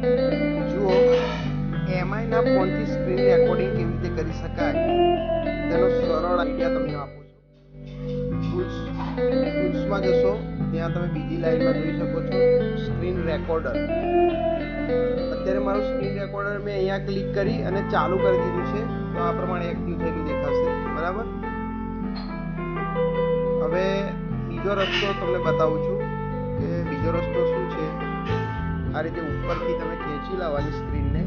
જુઓ, એમઆઈના ફોનથી screen recording કેવી રીતે કરી શકાય? તેનો સરળ આઈડિયા તમને આપું છું. ટૂલ્સ ટૂલ્સમાં જશો, ત્યાં તમે બીજી લાઈનમાં જોઈ શકો છો સ્ક્રીન રેકોર્ડર અત્યારે મારું સ્ક્રીન રેકોર્ડર મેં અહીંયા ક્લિક કરી અને ચાલુ કરી દીધું છે, તો આ પ્રમાણે એક્ટિવ થયેલું દેખાશે. બરાબર? હવે બીજો રસ્તો તમને બતાવું છું કે બીજો રસ્તો શું છે? આ રીતે ઉપરથી તમે ખેંચી લાવવાની સ્ક્રીનને.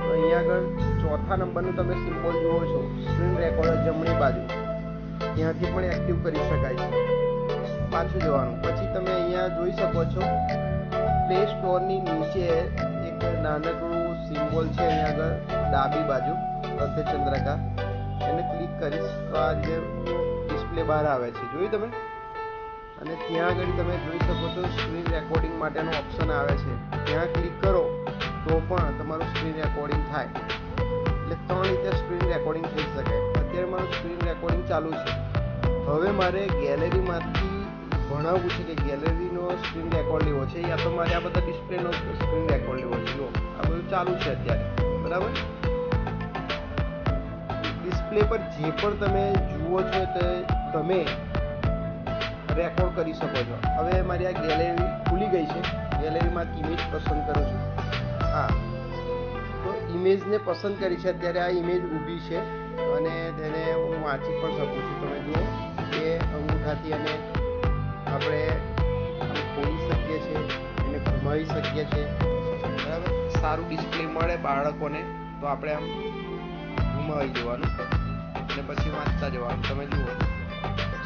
તો અહીંયા આગળ ચોથા નંબરનું તમે સિમ્બોલ જુઓ છો, સ્ક્રીન રેકોર્ડર જમણી બાજુ. ત્યાંથી પણ એક્ટિવ કરી શકાય છે. પાછું જવાનું. પછી તમે અહીંયા જોઈ શકો છો પ્લે સ્ટોરની નીચે એક નાનકડું સિમ્બોલ છે અહીંયા આગળ, ડાબી બાજુ અર્ધચંદ્રકા એને ક્લિક કરીશ તો આ જે ડિસ્પ્લે બહાર આવે છે. જોયું તમે? અને ત્યાં આગળ તમે જોઈ શકો છો સ્ક્રીન રેકોર્ડિંગ માટેનો ઓપ્શન આવે છે. ત્યાં ક્લિક કરો તો પણ તમારું સ્ક્રીન રેકોર્ડિંગ થાય. એટલે ત્રણ રીતે સ્ક્રીન રેકોર્ડિંગ થઈ શકે. અત્યારે મારું સ્ક્રીન રેકોર્ડિંગ ચાલુ છે. હવે મારે ગેલેરીમાંથી ભણાવવું છે કે ગેલેરીનો સ્ક્રીન રેકોર્ડ લેવો છે યા તો મારે આ બધા ડિસ્પ્લેનો સ્ક્રીન રેકોર્ડ લેવો છે. જો, આ બધું ચાલુ છે અત્યારે. બરાબર? ડિસ્પ્લે પર જે પણ તમે જુઓ છો તે તમે રેકોર્ડ કરી શકો છો. હવે મારી આ ગેલેરી ખુલી ગઈ છે. ગેલેરીમાં ઇમેજ પસંદ કરું છું. હા. તો ઇમેજને પસંદ કરી છે. અત્યારે આ ઇમેજ ઊભી છે અને તેને હું વાંચી પણ શકું છું. તમે જુઓ કે અંગૂઠાથી અને આપણે ખોલી શકીએ છીએ, એને ઘુમાવી શકીએ છીએ. બરાબર? સારું ડિસ્પ્લે મળે બાળકોને, તો આપણે આમ ઘુમાવી જવાનું અને પછી વાંચતા જવાનું. તમે જુઓ.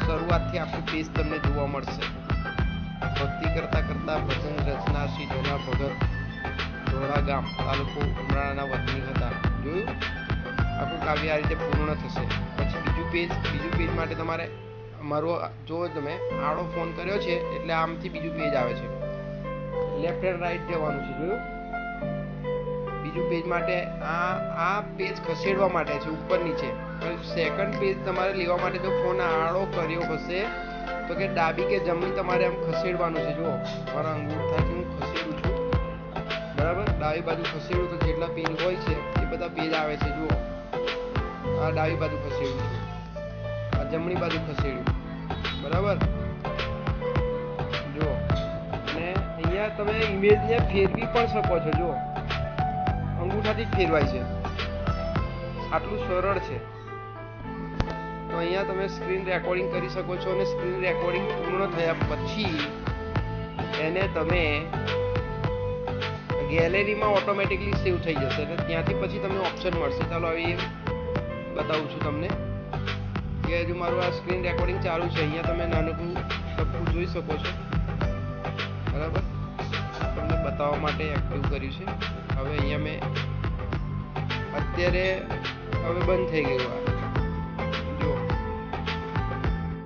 શરૂઆતથી આખું પેજ તમને જોવા મળશે. ભક્તિ કરતા કરતા ભજન રચના શ્રી જોના ભગત ધોળા ગામ તાલુકો ઉમરાળાના વતની હતા. જોયું? આખું કાવ્ય આ રીતે પૂર્ણ થશે. પછી બીજું પેજ બીજું પેજ માટે તમારે મારો જો તમે આડો ફોન કર્યો છે, એટલે આમથી બીજું પેજ આવે છે. લેફ્ટ હેન્ડ રાઈટ જવાનું છે. જોયું? બીજું પેજ માટે આ આ પેજ ખસેડવા માટે છે ઉપર નીચે સેકન્ડ પેજ તમારે લેવા માટે જો ફોન આડો કર્યો હશે. તો કે ડાબી કે જમણી તમારે આમ ખસેડવાનું છે, જુઓ. મારા અંગૂઠાથી હું ખસેડું છું. બરાબર? ડાબી બાજુ ખસેડું તો જેટલા પેજ હોય છે, એ બધા પેજ આવે છે, જુઓ. આ ડાબી બાજુ ખસેડું છું. આ જમણી બાજુ ખસેડ્યું બરાબર? જુઓ. અને અહીંયા તમે ઇમેજને ફેરવી પણ શકો છો, જુઓ. અંગૂઠાથી જ ફેરવાય છે. આટલું સરળ છે. તો અહીંયા તમે સ્ક્રીન રેકોર્ડિંગ કરી શકો છો અને સ્ક્રીન રેકોર્ડિંગ પૂર્ણ થયા પછી એને તમે ગેલેરીમાં ઓટોમેટિકલી સેવ થઈ જશે એટલે ત્યાંથી પછી તમને ઓપ્શન મળશે. ચાલો એ બતાવું છું તમને કે હજુ મારું આ સ્ક્રીન રેકોર્ડિંગ ચાલુ છે. અહીંયા તમે નાનકડું ટપકું જોઈ શકો છો. બરાબર? તમને બતાવવા માટે એક્ટિવ કર્યું છે. હવે અહીંયા મેં અત્યારે હવે બંધ થઈ ગયું આ.